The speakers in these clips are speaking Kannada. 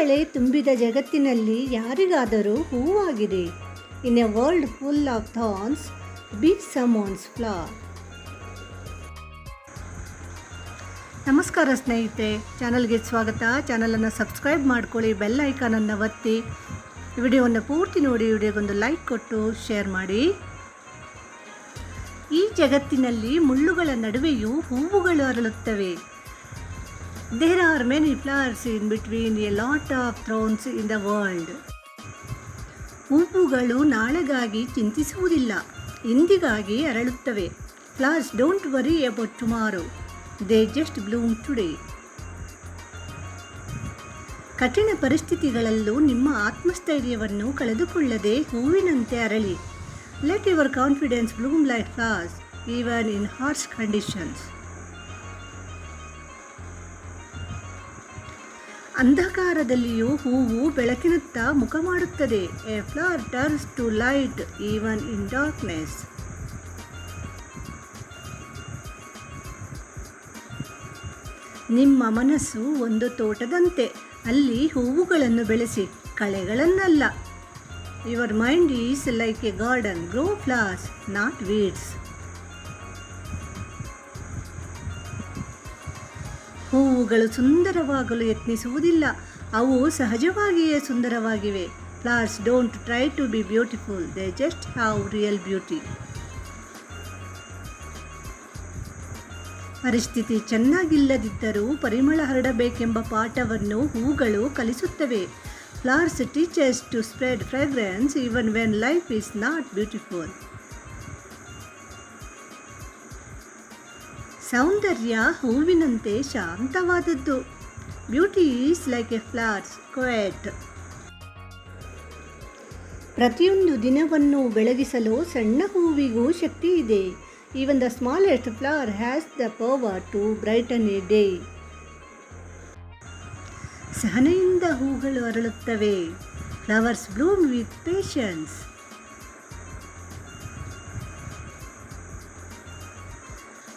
ಹೂಗಳೇ ತುಂಬಿದ ಜಗತ್ತಿನಲ್ಲಿ ಯಾರಿಗಾದರೂ ಹೂವಾಗಿದೆ. In a world full of thorns be someone's flower ನಮಸ್ಕಾರ ಸ್ನೇಹಿತೆ ಚಾನಲ್ಗೆ ಸ್ವಾಗತ. ಚಾನಲನ್ನು ಸಬ್ಸ್ಕ್ರೈಬ್ ಮಾಡ್ಕೊಳ್ಳಿ, ಬೆಲ್ ಐಕಾನನ್ನು ಒತ್ತಿ. ವಿಡಿಯೋವನ್ನು ಪೂರ್ತಿ ನೋಡಿ, ವಿಡಿಯೋಗೊಂದು ಲೈಕ್ ಕೊಟ್ಟು, ಶೇರ್ ಮಾಡಿ. ಈ ಜಗತ್ತಿನಲ್ಲಿ ಮುಳ್ಳುಗಳ ನಡುವೆಯೂ ಹೂವುಗಳು ಅರಳುತ್ತವೆ. There are many flowers in between a lot of thrones in the world ಹೂವುಗಳು ನಾಳೆಗಾಗಿ ಚಿಂತಿಸುವುದಿಲ್ಲ, ಇಂದಿಗಾಗಿ ಅರಳುತ್ತವೆ. Flowers don't worry about tomorrow they just bloom today ಕಠಿಣ ಪರಿಸ್ಥಿತಿಗಳಲ್ಲೂ ನಿಮ್ಮ ಆತ್ಮಸ್ಥೈರ್ಯವನ್ನು ಕಳೆದುಕೊಳ್ಳದೆ ಹೂವಿನಂತೆ ಅರಳಿ. Let your confidence bloom like flowers even in harsh conditions ಅಂಧಕಾರದಲ್ಲಿಯೂ ಹೂವು ಬೆಳಕಿನತ್ತ ಮುಖ ಮಾಡುತ್ತದೆ. A flower turns to light even in darkness ನಿಮ್ಮ ಮನಸ್ಸು ಒಂದು ತೋಟದಂತೆ. ಅಲ್ಲಿ ಹೂವುಗಳನ್ನು ಬೆಳೆಸಿ, ಕಳೆಗಳನ್ನಲ್ಲ. Your mind is like a garden grow flowers not weeds ಹೂವುಗಳು ಸುಂದರವಾಗಲು ಯತ್ನಿಸುವುದಿಲ್ಲ. ಅವು ಸಹಜವಾಗಿಯೇ ಸುಂದರವಾಗಿವೆ. Flowers don't try to be beautiful they just have real beauty ಪರಿಸ್ಥಿತಿ ಚೆನ್ನಾಗಿಲ್ಲದಿದ್ದರೂ ಪರಿಮಳ ಹರಡಬೇಕೆಂಬ ಪಾಠವನ್ನು ಹೂಗಳು ಕಲಿಸುತ್ತವೆ. Flowers teachers to spread fragrance even when life is not beautiful ಸೌಂದರ್ಯ ಹೂವಿನಂತೆ ಶಾಂತವಾದದ್ದು. Beauty is like a flowers quiet ಪ್ರತಿಯೊಂದು ದಿನವನ್ನು ಬೆಳಗಿಸಲು ಸಣ್ಣ ಹೂವಿಗೂ ಶಕ್ತಿ ಇದೆ. Even the smallest flower has the power to brighten a day ಸಹನೆಯಿಂದ ಹೂಗಳು ಅರಳುತ್ತವೆ. ಫ್ಲವರ್ಸ್ ಬ್ಲೂಮ್ ವಿತ್ ಪೇಷನ್ಸ್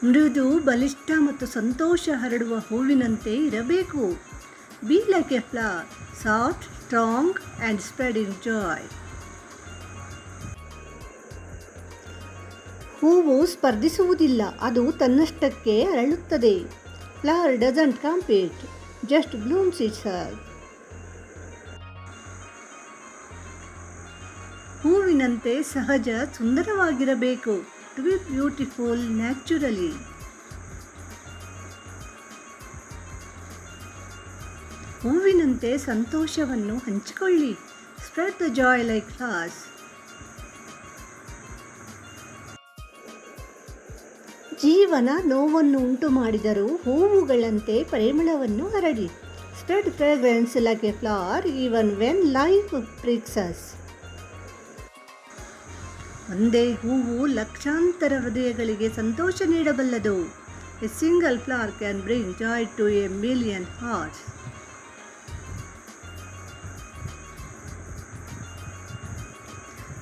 ಮೃದು, ಬಲಿಷ್ಠ ಮತ್ತು ಸಂತೋಷ ಹರಡುವ ಹೂವಿನಂತೆ ಇರಬೇಕು. Be like a flower soft strong and spread in joy ಹೂವು ಸ್ಪರ್ಧಿಸುವುದಿಲ್ಲ, ಅದು ತನ್ನಷ್ಟಕ್ಕೆ ಅರಳುತ್ತದೆ. Flower doesn't compete just blooms it's ಹೂವಿನಂತೆ ಸಹಜ, ಸುಂದರವಾಗಿರಬೇಕು. ಟು ಬಿ ಬ್ಯೂಟಿಫುಲ್ ನ್ಯಾಚುರಲಿ ಹೂವಿನಂತೆ ಸಂತೋಷವನ್ನು ಹಂಚಿಕೊಳ್ಳಿ. Spread the joy like flowers ಜೀವನ ನೋವನ್ನು ಉಂಟು ಮಾಡಿದರೂ ಹೂವುಗಳಂತೆ ಪರಿಮಳವನ್ನು ಹರಡಿ. Spread fragrance like a flower even when life pricks us ಒಂದೇ ಹೂವು ಲಕ್ಷಾಂತರ ಹೃದಯಗಳಿಗೆ ಸಂತೋಷ ನೀಡಬಲ್ಲದು. A single flower can bring joy to a million hearts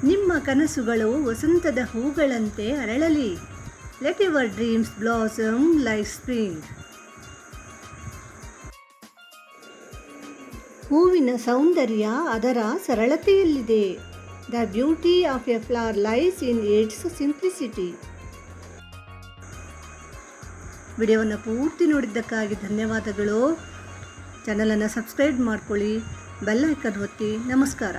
ನಿಮ್ಮ ಕನಸುಗಳು ವಸಂತದ ಹೂಗಳಂತೆ ಅರಳಲಿ. Let your dreams blossom life spring ಹೂವಿನ ಸೌಂದರ್ಯ ಅದರ ಸರಳತೆಯಲ್ಲಿದೆ. The beauty of a flower lies in its simplicity. ವಿಡಿಯೋವನ್ನು ಪೂರ್ತಿ ನೋಡಿದ್ದಕ್ಕಾಗಿ ಧನ್ಯವಾದಗಳು. ಚಾನಲನ್ನು ಸಬ್ಸ್ಕ್ರೈಬ್ ಮಾಡ್ಕೊಳ್ಳಿ. ಬೆಲ್ಲ ಐಕನ್ ಒತ್ತಿ. ನಮಸ್ಕಾರ.